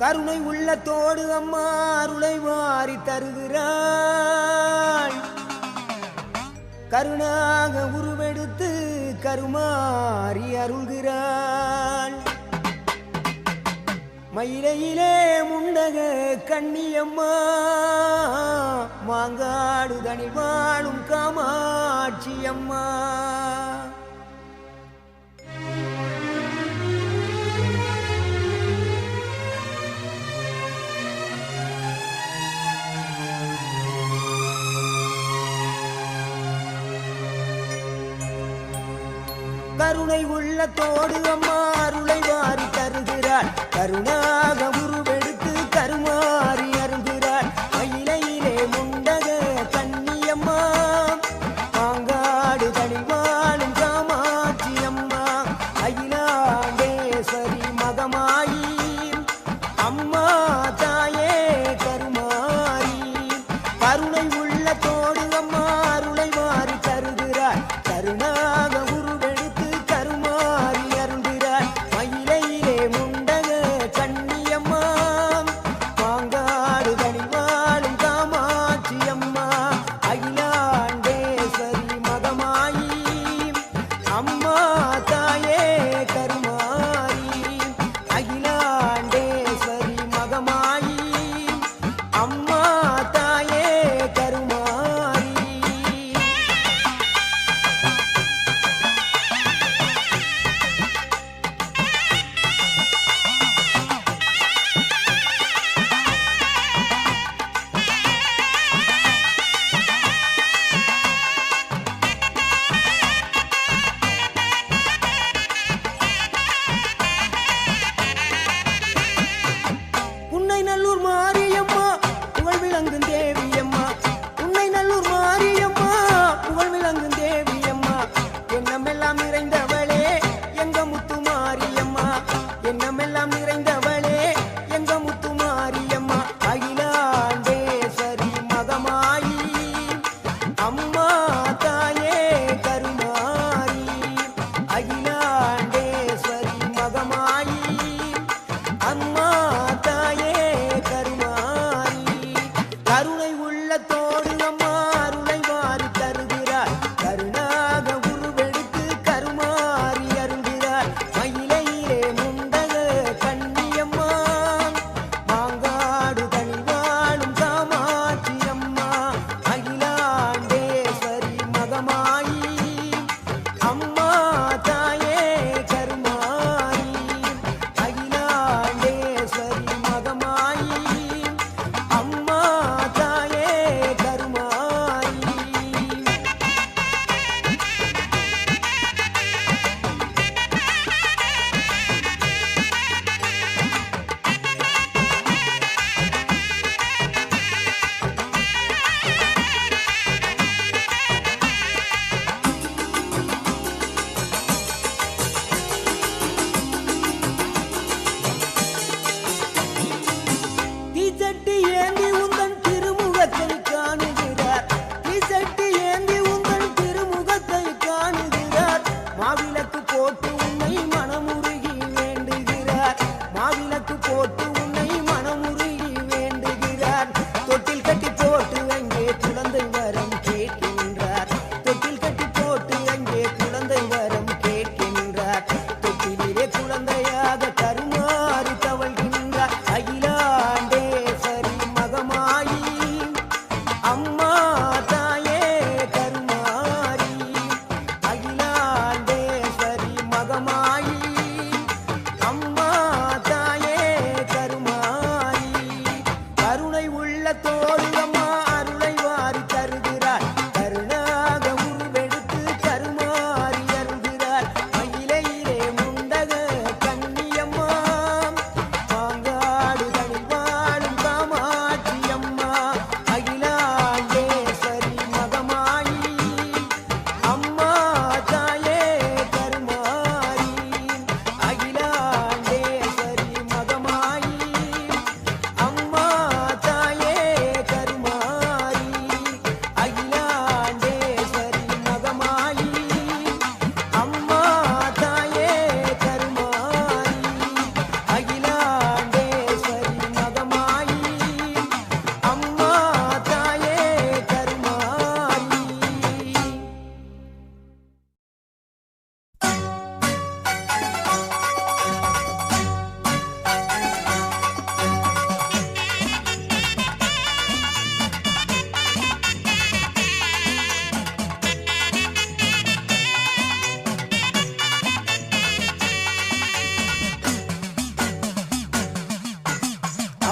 கருணை உள்ளத்தோடு அம்மா அருளை வாரி தருகிறாள் கருணாக உருவெடுத்து கருமாறி அருள்கிறாள். மயிலையிலே முண்டக கண்ணியம்மா மாங்காடு தனிவாழும் காமாட்சியம்மா. கருணை உள்ள தோடு அம்மா அருளை வாரி தருகிறாள். கருணாக உருவெடுத்து கருமாறி அருகிறாள் மயிலையிலே முண்டக கண்ணியம்மா பாங்காடு தனிவாளும் காமாட்சி அம்மா. அயிலாண்டேஸ்வரி மகமாயி. அம்மா விளங்கும் தேவி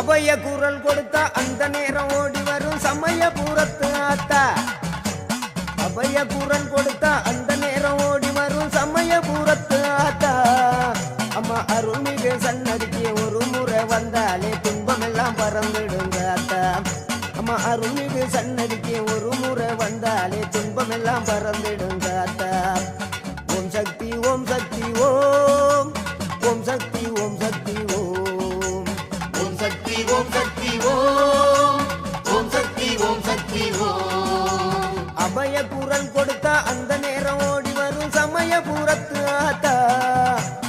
அபய குரல் கொடுத்தா அந்த நேரம் ஓடி வரும் சமய பூரத்து ஆத்தா. அபய குரல் கொடுத்தா அந்த நேரம் ஓடி வரும் சமய பூரத்து ஆத்தா. அம்மா அருள்மிகு சன்னதிக்கு ஒரு முறை வந்தாலே துன்பமெல்லாம் பறந்துடும். அபய குரல் கொடுத்தா அந்த நேரம் ஓடி வரும் சமய புறத்து ஆத்தா.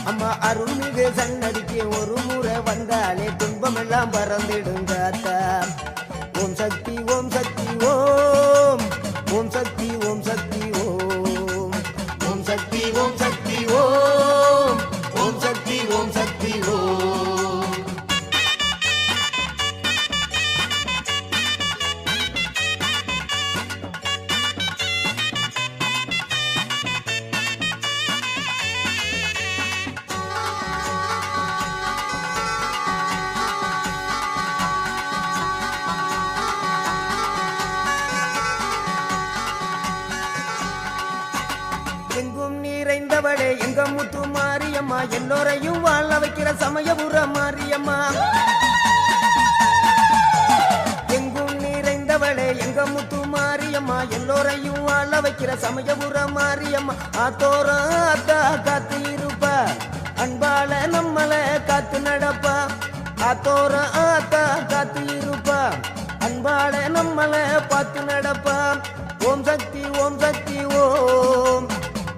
அம்மா அருள்மிகு சன்னடிக்கு ஒரு முறை வந்தாலே துன்பமெல்லாம் எல்லாம் ஆத்தா. ஓம் சக்தி ஓம் எங்க முத்து மாரியம்மா எல்லோரையும் வாழ வைக்கிற சமயபுர மாரியம்மா. எங்கும் நிறைந்தவளே எங்க முத்து மாரியம்மா எல்லோரையும் வாழ வைக்கிற சமயபுர மாரியம்மா. ஆத்தோர அத்தா காத்து இருப்பா. அன்பால நம்மள காத்து நடப்பா. ஆத்தோர ஆத்தா காத்து இருப்பா. அன்பால நம்மள பார்த்து நடப்பா. ஓம் சக்தி ஓம் சக்தி ஓம்.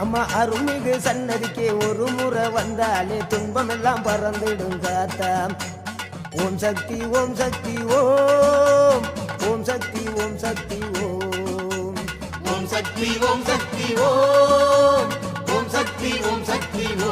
அம்மா அருள்மிகு சன்னதிக்கு ஒரு முறை வந்தாலே துன்பம் எல்லாம் பறந்துடும் ஆத்தா ஓம் சக்தி ஓம் சக்தி ஓம். ஓம் சக்தி ஓம் சக்தி ஓம். ஓம் சக்தி ஓம் சக்தி ஓம். ஓம் சக்தி ஓம் சக்தி ஓம்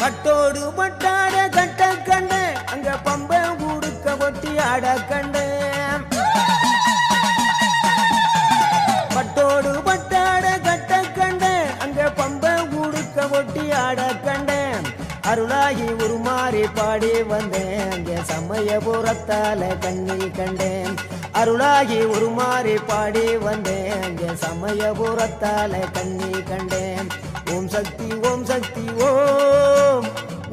கட்டோடு பட்டாட கட்ட கண்ட அங்க பம்ப குடுக்க ஒட்டி ஆட கண்ட. கட்டோடு பட்டாட கட்ட கண்ட அங்க பம்ப குடுக்க ஒட்டி ஆட கண்ட. அருளாகி உருமாறி பாடி வந்தேன் அங்க சமயபுரத்தால கண்ணில் கண்டேன். அருளாகி உருமாறி பாடி வந்தேன் அங்க சமயபுரத்தால கண்ணில் கண்டேன். ஓம் சக்தி ஓம் சக்தி ஓ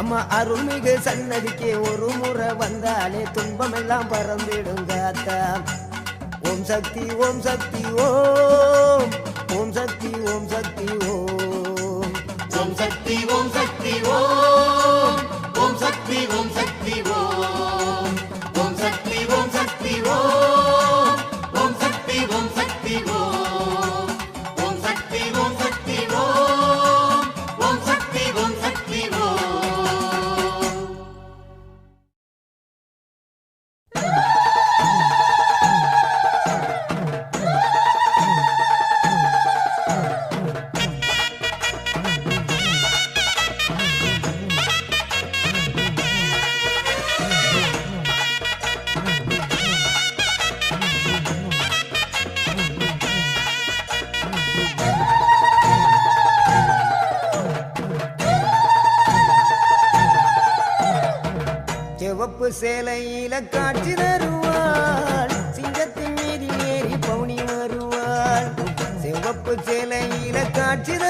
அம்மா அருள்மிகு சன்னதிக்கு ஒரு முறை வந்தாலே துன்பம் எல்லாம் பறந்துடுங்க அத்தா. ஓம் சக்தி ஓம் சக்தி ஓம். ஓம் சக்தி ஓம் சக்தி ஓம். ஓம் சக்தி ஓம் சக்தி ஓம். சேலையில காட்சி தருவாள். சிங்கத்தின் மீதி ஏறி பவுனி வருவாள். சிவப்பு சேலையில காட்சி தருவாள்